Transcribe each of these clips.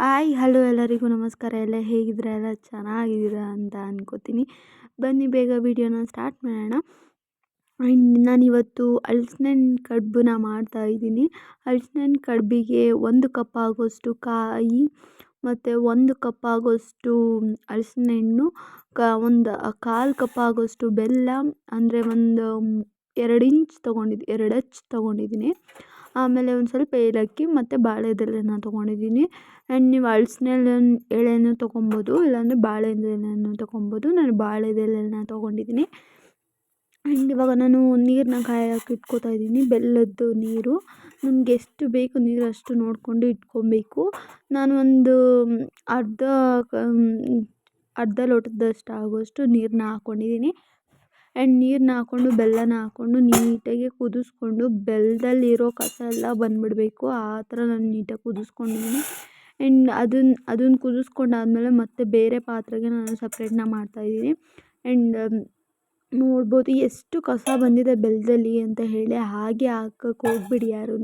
Hi, hello ಎಲ್ಲರಿಗೂ ನಮಸ್ಕಾರ. ಎಲ್ಲ ಹೇಗಿದ್ದೀರಾ? ಎಲ್ಲ ಚೆನ್ನಾಗಿದ್ದೀರಾ ಅಂತ ಅನ್ಕೋತೀನಿ. ಬನ್ನಿ, ಬೇಗ ವಿಡಿಯೋನ ಸ್ಟಾರ್ಟ್ ಮಾಡೋಣ. ಆ್ಯಂಡ್ ನಾನಿವತ್ತು ಕಡ್ಬನ್ನ ಕಡುಬನ್ನ ಮಾಡ್ತಾಯಿದ್ದೀನಿ ಹಲ್ಸಿನ ಕಡುಬಿಗೆ ಒಂದು ಕಪ್ ಆಗೋಷ್ಟು ಕಾಯಿ ಮತ್ತು ಒಂದು ಕಪ್ ಆಗೋಷ್ಟು ಹಲ್ಸಿನಣ್ಣು ಕ, ಒಂದು, ಕಾಲು ಕಪ್ ಆಗೋಷ್ಟು ಬೆಲ್ಲ, ಅಂದರೆ ಒಂದು, ಎರಡು ಇಂಚ್ ತೊಗೊಂಡಿದ್ದು ಎರಡು ಅಚ್ಚು ತೊಗೊಂಡಿದ್ದೀನಿ. ಆಮೇಲೆ ಒಂದು ಸ್ವಲ್ಪ ಏಲಕ್ಕಿ ಮತ್ತು ಬಾಳೆದೆಲೆನ ತೊಗೊಂಡಿದ್ದೀನಿ ಆ್ಯಂಡ್ ನೀವು ಹಲ್ಸಿನ ಎಳೆನೂ ತೊಗೊಬೋದು, ಇಲ್ಲಾಂದರೆ ಬಾಳೆದೆಲೆನೂ ತೊಗೊಬೋದು. ನಾನು ಬಾಳೆದೆಲೆನ ತೊಗೊಂಡಿದ್ದೀನಿ ಆ್ಯಂಡ್ ಇವಾಗ ನಾನು ನೀರನ್ನ ಕಾಯೋಕೆ ಇಟ್ಕೋತಾ ಇದ್ದೀನಿ ಬೆಲ್ಲದ್ದು ನೀರು. ನಮ್ಗೆ ಎಷ್ಟು ಬೇಕು ನೀರು ಅಷ್ಟು ನೋಡಿಕೊಂಡು ಇಟ್ಕೊಬೇಕು. ನಾನು ಒಂದು ಅರ್ಧ ಅರ್ಧ ಲೋಟದಷ್ಟು ಆಗೋಷ್ಟು ನೀರನ್ನ ಹಾಕ್ಕೊಂಡಿದ್ದೀನಿ ಆ್ಯಂಡ್ ನೀರನ್ನ ಹಾಕ್ಕೊಂಡು ಬೆಲ್ಲನ ಹಾಕ್ಕೊಂಡು ನೀಟಾಗಿ ಕುದಿಸ್ಕೊಂಡು ಬೆಲ್ಲದಲ್ಲಿರೋ ಕಸ ಎಲ್ಲ ಬಂದುಬಿಡ್ಬೇಕು. ಆ ಥರ ನಾನು ನೀಟಾಗಿ ಕುದಿಸ್ಕೊಂಡಿದ್ದೀನಿ. ಆ್ಯಂಡ್ ಅದನ್ನ ಅದನ್ನ ಕುದಿಸ್ಕೊಂಡಾದ್ಮೇಲೆ ಮತ್ತೆ ಬೇರೆ ಪಾತ್ರೆಗೆ ನಾನು ಸಪ್ರೇಟನ್ನ ಮಾಡ್ತಾಯಿದ್ದೀನಿ. ಆ್ಯಂಡ್ ನೋಡ್ಬೋದು ಎಷ್ಟು ಕಸ ಬಂದಿದೆ ಬೆಲ್ಲದಲ್ಲಿ ಅಂತ ಹೇಳಿ ಹಾಗೆ ಹಾಕಕ್ಕೆ ಹೋಗ್ಬೇಡಿ ಯಾರೂ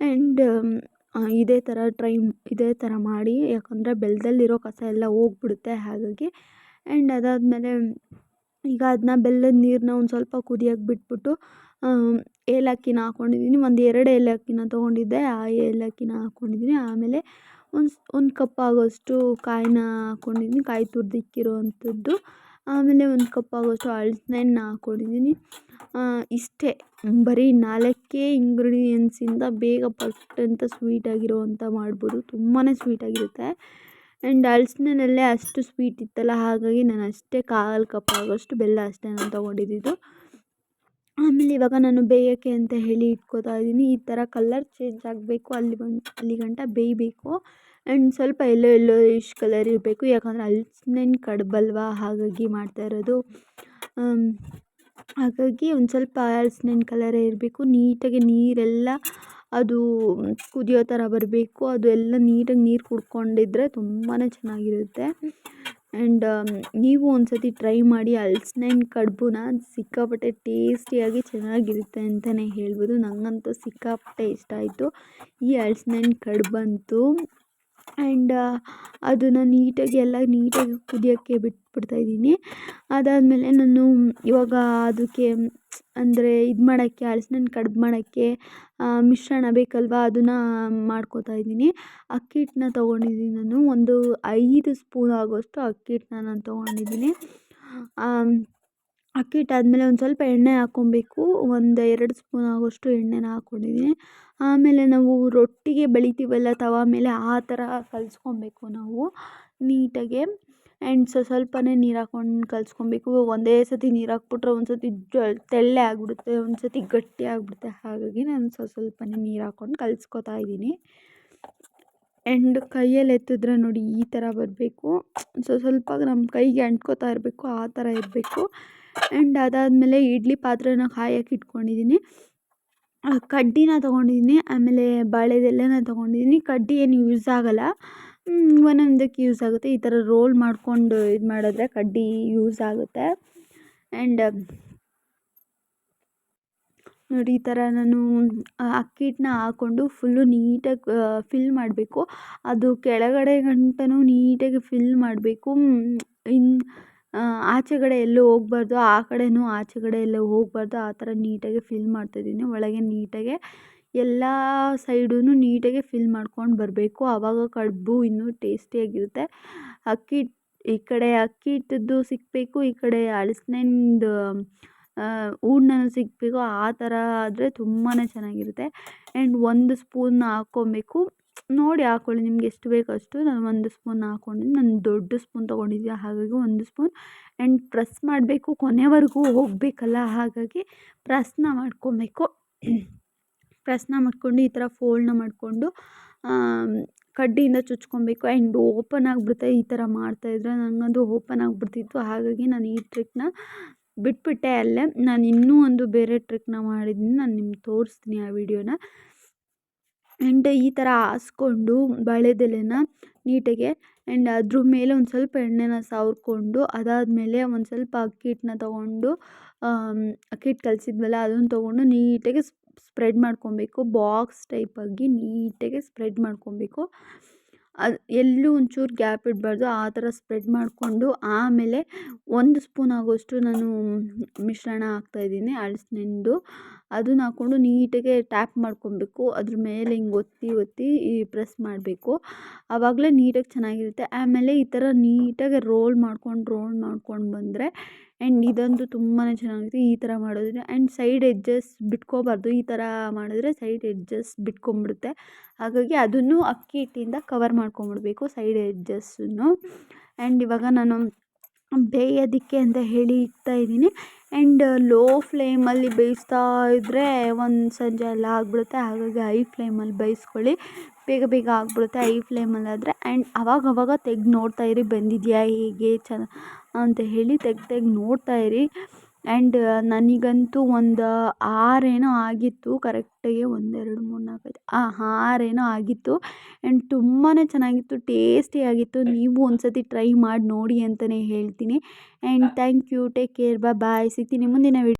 ಆ್ಯಂಡ್ ಇದೇ ಥರ ಟ್ರೈ, ಇದೇ ಥರ ಮಾಡಿ. ಯಾಕಂದರೆ ಬೆಲ್ಲದಲ್ಲಿರೋ ಕಸ ಎಲ್ಲ ಹೋಗ್ಬಿಡುತ್ತೆ ಹಾಗಾಗಿ. ಆ್ಯಂಡ್ ಅದಾದಮೇಲೆ ಈಗ ಅದನ್ನ ಬೆಲ್ಲದ ನೀರನ್ನ ಒಂದು ಸ್ವಲ್ಪ ಕುದಿಯೋಕೆ ಬಿಟ್ಬಿಟ್ಟು ಏಲಕ್ಕಿನ ಹಾಕ್ಕೊಂಡಿದ್ದೀನಿ ಒಂದು ಎರಡು ಏಲಕ್ಕಿನ ತೊಗೊಂಡಿದ್ದೆ. ಆ ಏಲಕ್ಕಿನ ಹಾಕ್ಕೊಂಡಿದ್ದೀನಿ ಆಮೇಲೆ ಒಂದು ಒಂದು ಕಪ್ ಆಗೋಷ್ಟು ಕಾಯಿನ ಹಾಕ್ಕೊಂಡಿದ್ದೀನಿ ಕಾಯಿ ತುರಿದಿಕ್ಕಿರುವಂಥದ್ದು ಆಮೇಲೆ ಒಂದು ಕಪ್ ಆಗೋಷ್ಟು ಹಲ್ಸಿನಣ್ಣ ಹಾಕ್ಕೊಂಡಿದ್ದೀನಿ ಇಷ್ಟೇ. ಬರೀ ನಾಲ್ಕೇ ಇಂಗ್ರೀಡಿಯೆಂಟ್ಸಿಂದ ಬೇಗ ಪಟ್ ಅಂತ ಸ್ವೀಟಾಗಿರೋವಂಥ ಮಾಡ್ಬೋದು. ತುಂಬಾ ಸ್ವೀಟಾಗಿರುತ್ತೆ ಆ್ಯಂಡ್ ಹಲ್ಸಿನಲ್ಲೇ ಅಷ್ಟು ಸ್ವೀಟ್ ಇತ್ತಲ್ಲ, ಹಾಗಾಗಿ ನಾನು ಅಷ್ಟೇ ಕಾಲು ಕಪ್ ಆಗೋಷ್ಟು ಬೆಲ್ಲ ಅಷ್ಟೇ ನಾನು ತೊಗೊಂಡಿದ್ದಿದ್ದು ಆಮೇಲೆ ಇವಾಗ ನಾನು ಬೇಯೋಕ್ಕೆ ಅಂತ ಹೇಳಿ ಇಟ್ಕೋತಾ ಇದ್ದೀನಿ. ಈ ಥರ ಕಲರ್ ಚೇಂಜ್ ಆಗಬೇಕು, ಅಲ್ಲಿ ಬಂದು, ಅಲ್ಲಿ ಗಂಟ ಬೇಯಬೇಕು. ಆ್ಯಂಡ್ ಸ್ವಲ್ಪ ಎಲ್ಲೋ ಎಲ್ಲೋ ಇಶ್ ಕಲರ್ ಇರಬೇಕು, ಯಾಕಂದರೆ ಹಲ್ಸಿನ ಕಡುಬಲ್ವಾ, ಹಾಗಾಗಿ ಮಾಡ್ತಾ ಇರೋದು. ಹಾಗಾಗಿ ಒಂದು ಸ್ವಲ್ಪ ಹಲ್ಸಿನ ಕಲರೇ ಇರಬೇಕು. ನೀಟಾಗಿ ನೀರೆಲ್ಲ ಅದು ಕುದಿಯೋ ಥರ ಬರಬೇಕು. ಅದು ಎಲ್ಲ ನೀಟಾಗಿ ನೀರು ಕುಡ್ಕೊಂಡಿದ್ರೆ ತುಂಬಾ ಚೆನ್ನಾಗಿರುತ್ತೆ. ಆ್ಯಂಡ್ ನೀವು ಒಂದ್ಸತಿ ಟ್ರೈ ಮಾಡಿ ಹಲ್ಸಿನಣ್ಣು ಕಡುಬನ್ನ ಸಿಕ್ಕಾಪಟ್ಟೆ ಟೇಸ್ಟಿಯಾಗಿ ಚೆನ್ನಾಗಿರುತ್ತೆ ಅಂತಲೇ ಹೇಳ್ಬೋದು. ನನಗಂತೂ ಸಿಕ್ಕಾಪಟ್ಟೆ ಇಷ್ಟ ಆಯಿತು. ಈ ಹಲ್ಸಿನಣ್ಣು ಕಡುಬಂತೂ ಆ್ಯಂಡ್ ಅದನ್ನು ನೀಟಾಗಿ ಎಲ್ಲ ನೀಟಾಗಿ ಕುದಿಯೋಕ್ಕೆ ಬಿಟ್ಬಿಡ್ತಾಯಿದ್ದೀನಿ ಅದಾದಮೇಲೆ ನಾನು ಇವಾಗ ಅದಕ್ಕೆ, ಅಂದರೆ ಇದು ಮಾಡೋಕ್ಕೆ ಹಲ್ಸಿನಣ್ಣು ಕಡ್ಬು ಮಾಡೋಕ್ಕೆ ಮಿಶ್ರಣ ಬೇಕಲ್ವಾ ಅದನ್ನು ಮಾಡ್ಕೋತಾ ಇದ್ದೀನಿ. ಅಕ್ಕಿ ಹಿಟ್ಟನ್ನ ತೊಗೊಂಡಿದ್ದೀನಿ ನಾನು. ಒಂದು ಐದು ಸ್ಪೂನ್ ಆಗೋಷ್ಟು ಅಕ್ಕಿ ಹಿಟ್ಟನ್ನ ನಾನು ತೊಗೊಂಡಿದ್ದೀನಿ. ಅಕ್ಕಿ ಹಿಟ್ಟು ಆದಮೇಲೆ ಒಂದು ಸ್ವಲ್ಪ ಎಣ್ಣೆ ಹಾಕ್ಕೊಬೇಕು. ಒಂದು ಎರಡು ಸ್ಪೂನ್ ಆಗೋಷ್ಟು ಎಣ್ಣೆನ ಹಾಕ್ಕೊಂಡಿದ್ದೀನಿ ಆಮೇಲೆ ನಾವು ರೊಟ್ಟಿಗೆ ಬೆಳಿತೀವಲ್ಲ ತವಾ ಮೇಲೆ ಆ ಥರ ಕಲಿಸ್ಕೊಬೇಕು ನಾವು ನೀಟಾಗೆ. ಆ್ಯಂಡ್ ಸೊ ಸ್ವಲ್ಪನೇ ನೀರು ಹಾಕ್ಕೊಂಡು ಕಲಿಸ್ಕೊಬೇಕು. ಒಂದೇ ಸತಿ ನೀರು ಹಾಕ್ಬಿಟ್ರೆ ಒಂದು ಸತಿ ಜ ತೆಳ್ಳೆ ಆಗಿಬಿಡುತ್ತೆ ಒಂದು ಸತಿ ಗಟ್ಟಿ ಆಗಿಬಿಡುತ್ತೆ. ಹಾಗಾಗಿ ನಾನು ಸ್ವಲ್ಪ ಸ್ವಲ್ಪನೇ ನೀರು ಹಾಕ್ಕೊಂಡು ಕಲಿಸ್ಕೊತಾ ಇದ್ದೀನಿ. ಆ್ಯಂಡ್ ಕೈಯಲ್ಲಿ ಎತ್ತಿದ್ರೆ ನೋಡಿ ಈ ಥರ ಬರಬೇಕು. ಸೊ ಸ್ವಲ್ಪ ನಮ್ಮ ಕೈಗೆ ಅಂಟ್ಕೋತಾ ಇರಬೇಕು, ಆ ಥರ ಇರಬೇಕು. ಆ್ಯಂಡ್ ಅದಾದಮೇಲೆ ಇಡ್ಲಿ ಪಾತ್ರೆನ ಕಾಯಕ್ಕೆ ಇಟ್ಕೊಂಡಿದ್ದೀನಿ ಕಡ್ಡಿನ ತೊಗೊಂಡಿದ್ದೀನಿ ಆಮೇಲೆ ಬಾಳೆದೆಲೆನ ತೊಗೊಂಡಿದ್ದೀನಿ ಕಡ್ಡಿ ಏನು ಯೂಸ್ ಆಗಲ್ಲ. ಒಂದೊಂದಕ್ಕೆ ಯೂಸ್ ಆಗುತ್ತೆ. ಈ ಥರ ರೋಲ್ ಮಾಡಿಕೊಂಡು ಇದು ಮಾಡಿದ್ರೆ ಕಡ್ಡಿ ಯೂಸ್ ಆಗುತ್ತೆ. ಆ್ಯಂಡ್ ನೋಡಿ, ಈ ಥರ ನಾನು ಅಕ್ಕಿ ಹಿಟ್ಟನ್ನ ಹಾಕ್ಕೊಂಡು ಫುಲ್ಲು ನೀಟಾಗಿ ಫಿಲ್ ಮಾಡಬೇಕು. ಅದು ಕೆಳಗಡೆ ಗಂಟನೂ ನೀಟಾಗಿ ಫಿಲ್ ಮಾಡಬೇಕು. ಇನ್ನು ಆಚೆಕಡೆ ಎಲ್ಲೂ ಹೋಗ್ಬಾರ್ದು, ಆ ಕಡೆಯೂ ಆಚೆಕಡೆ ಎಲ್ಲೂ ಹೋಗ್ಬಾರ್ದು. ಆ ಥರ ನೀಟಾಗಿ ಫಿಲ್ ಮಾಡ್ತಾಯಿದ್ದೀನಿ ಒಳಗೆ ನೀಟಾಗೆ ಎಲ್ಲ ಸೈಡೂ ನೀಟಾಗೆ ಫಿಲ್ ಮಾಡ್ಕೊಂಡು ಬರಬೇಕು. ಆವಾಗ ಕಡುಬು ಇನ್ನೂ ಟೇಸ್ಟಿಯಾಗಿರುತ್ತೆ ಅಕ್ಕಿ ಈ ಕಡೆ ಅಕ್ಕಿ ಹಿಟ್ಟದ್ದು ಸಿಗಬೇಕು, ಈ ಕಡೆ ಹಲ್ಸಿನಣ್ಣು ಹೂರ್ಣನೂ ಸಿಗಬೇಕು. ಆ ಥರ ಆದರೆ ತುಂಬಾ ಚೆನ್ನಾಗಿರುತ್ತೆ. ಆ್ಯಂಡ್ ಒಂದು ಸ್ಪೂನ್ ಹಾಕ್ಕೊಬೇಕು ನೋಡಿ ಹಾಕ್ಕೊಳ್ಳಿ ನಿಮ್ಗೆ ಎಷ್ಟು ಬೇಕೋ ಅಷ್ಟು. ನಾನು ಒಂದು ಸ್ಪೂನ್ ಹಾಕ್ಕೊಂಡಿದ್ದು ನಾನು ದೊಡ್ಡ ಸ್ಪೂನ್ ತೊಗೊಂಡಿದ್ದೆ. ಹಾಗಾಗಿ ಒಂದು ಸ್ಪೂನ್. ಆ್ಯಂಡ್ ಪ್ರೆಸ್ ಮಾಡಬೇಕು. ಕೊನೆವರೆಗೂ ಹೋಗಬೇಕಲ್ಲ. ಹಾಗಾಗಿ ಪ್ರೆಸ್ನ ಮಾಡ್ಕೊಬೇಕು. ಪ್ರೆಸ್ನ ಮಾಡಿಕೊಂಡು ಈ ಥರ ಫೋಲ್ಡ್ನ ಮಾಡಿಕೊಂಡು ಕಡ್ಡಿಯಿಂದ ಚುಚ್ಕೊಬೇಕು. ಆ್ಯಂಡ್ ಓಪನ್ ಆಗಿಬಿಡುತ್ತೆ. ಈ ಥರ ಮಾಡ್ತಾಯಿದ್ರೆ ನನಗಂತೂ ಓಪನ್ ಆಗಿಬಿಡ್ತಿತ್ತು. ಹಾಗಾಗಿ ನಾನು ಈ ಟ್ರಿಕ್ನ ಬಿಟ್ಬಿಟ್ಟೆ ಅಲ್ಲೇ. ನಾನು ಇನ್ನೂ ಒಂದು ಬೇರೆ ಟ್ರಿಕ್ನ ಮಾಡಿದ್ದೀನಿ ನಾನು ನಿಮ್ಗೆ ತೋರಿಸ್ತೀನಿ ಆ ವಿಡಿಯೋನ ಆ್ಯಂಡ್ ಈ ಥರ ಹಾಸ್ಕೊಂಡು ಬಾಳೆದೆಲೆನ ನೀಟಾಗಿ ಆ್ಯಂಡ್ ಅದ್ರ ಮೇಲೆ ಒಂದು ಸ್ವಲ್ಪ ಎಣ್ಣೆನ ಸವರ್ಕೊಂಡು ಅದಾದಮೇಲೆ ಒಂದು ಸ್ವಲ್ಪ ಅಕ್ಕಿ ಹಿಟ್ಟನ್ನ ತೊಗೊಂಡು ಅಕ್ಕಿ ಹಿಟ್ಟು ಕಲಸಿದ್ವಲ್ಲ ಅದನ್ನ ತೊಗೊಂಡು ನೀಟಾಗಿ ಸ್ಪ್ರೆಡ್ ಮಾಡ್ಕೊಬೇಕು. ಬಾಕ್ಸ್ ಟೈಪಾಗಿ ನೀಟಾಗಿ ಸ್ಪ್ರೆಡ್ ಮಾಡ್ಕೊಬೇಕು. ಅದು ಎಲ್ಲೂ ಒಂಚೂರು ಗ್ಯಾಪ್ ಇಡಬಾರ್ದು, ಆ ಥರ ಸ್ಪ್ರೆಡ್ ಮಾಡಿಕೊಂಡು ಆಮೇಲೆ ಒಂದು ಸ್ಪೂನ್ ಆಗೋಷ್ಟು ನಾನು ಮಿಶ್ರಣ ಹಾಕ್ತಾಯಿದ್ದೀನಿ ಹಲ್ಸಿನಣ್ಣು ಅದನ್ನ ಹಾಕ್ಕೊಂಡು ನೀಟಾಗೆ ಟ್ಯಾಪ್ ಮಾಡ್ಕೊಬೇಕು, ಅದ್ರ ಮೇಲೆ ಹಿಂಗೆ ಒತ್ತಿ ಒತ್ತಿ ಈ ಪ್ರೆಸ್ ಮಾಡಬೇಕು. ಆವಾಗಲೇ ನೀಟಾಗಿ ಚೆನ್ನಾಗಿರುತ್ತೆ. ಆಮೇಲೆ ಈ ಥರ ನೀಟಾಗಿ ರೋಲ್ ಮಾಡ್ಕೊಂಡು ರೋಲ್ ಮಾಡ್ಕೊಂಡು ಬಂದರೆ ಆ್ಯಂಡ್ ಇದಂತೂ ತುಂಬಾ ಚೆನ್ನಾಗಿದೆ. ಈ ಥರ ಮಾಡಿದ್ರೆ ಆ್ಯಂಡ್ ಸೈಡ್ ಎಡ್ಜಸ್ ಬಿಟ್ಕೋಬಾರ್ದು. ಈ ಥರ ಮಾಡಿದ್ರೆ ಸೈಡ್ ಎಡ್ಜಸ್ ಬಿಟ್ಕೊಂಬಿಡುತ್ತೆ ಹಾಗಾಗಿ ಅದನ್ನು ಅಕ್ಕಿ ಹಿಟ್ಟಿಂದ ಕವರ್ ಮಾಡ್ಕೊಂಬಿಡಬೇಕು ಸೈಡ್ ಎಡ್ಜಸ್ಸನ್ನು ಆ್ಯಂಡ್ ಇವಾಗ ನಾನು ಬೇಯೋದಿಕ್ಕೆ ಅಂತ ಹೇಳಿ ಇಡ್ತಾಯಿದ್ದೀನಿ ಆ್ಯಂಡ್ ಲೋ ಫ್ಲೇಮಲ್ಲಿ ಬೇಯಿಸ್ತಾ ಇದ್ದರೆ ಒಂದು ಸಂಜೆ ಎಲ್ಲ ಆಗಿಬಿಡುತ್ತೆ. ಹಾಗಾಗಿ ಹೈ ಫ್ಲೇಮಲ್ಲಿ ಬೇಯಿಸ್ಕೊಳ್ಳಿ. ಬೇಗ ಬೇಗ ಆಗಿಬಿಡುತ್ತೆ ಹೈ ಫ್ಲೇಮಲ್ಲಾದರೆ ಆ್ಯಂಡ್ ಅವಾಗ ಅವಾಗ ತೆಗ್ದು ನೋಡ್ತಾ ಇರಿ, ಬೆಂದಿದೆಯಾ ಹೇಗೆ ಚೆನ್ನ ಅಂತ ಹೇಳಿ ತೆಗ್ದು ತೆಗ್ದು ನೋಡ್ತಾ ಇರಿ. ಆ್ಯಂಡ್ ನನಗಂತೂ ಒಂದು ಆರೇನೋ ಆಗಿತ್ತು ಕರೆಕ್ಟಾಗಿ ಒಂದೆರಡು ಮೂರು ನಾಲ್ಕು ಐದು ಆರೇನೋ ಆಗಿತ್ತು. ಆ್ಯಂಡ್ ತುಂಬಾ ಚೆನ್ನಾಗಿತ್ತು ಟೇಸ್ಟಿಯಾಗಿತ್ತು ನೀವು ಒಂದು ಸತಿ ಟ್ರೈ ಮಾಡಿ ನೋಡಿ ಅಂತಲೇ ಹೇಳ್ತೀನಿ. And thank you take care bye ಸಿಗ್ತೀನಿ ಮುಂದಿನ ವಿಡಿಯೋ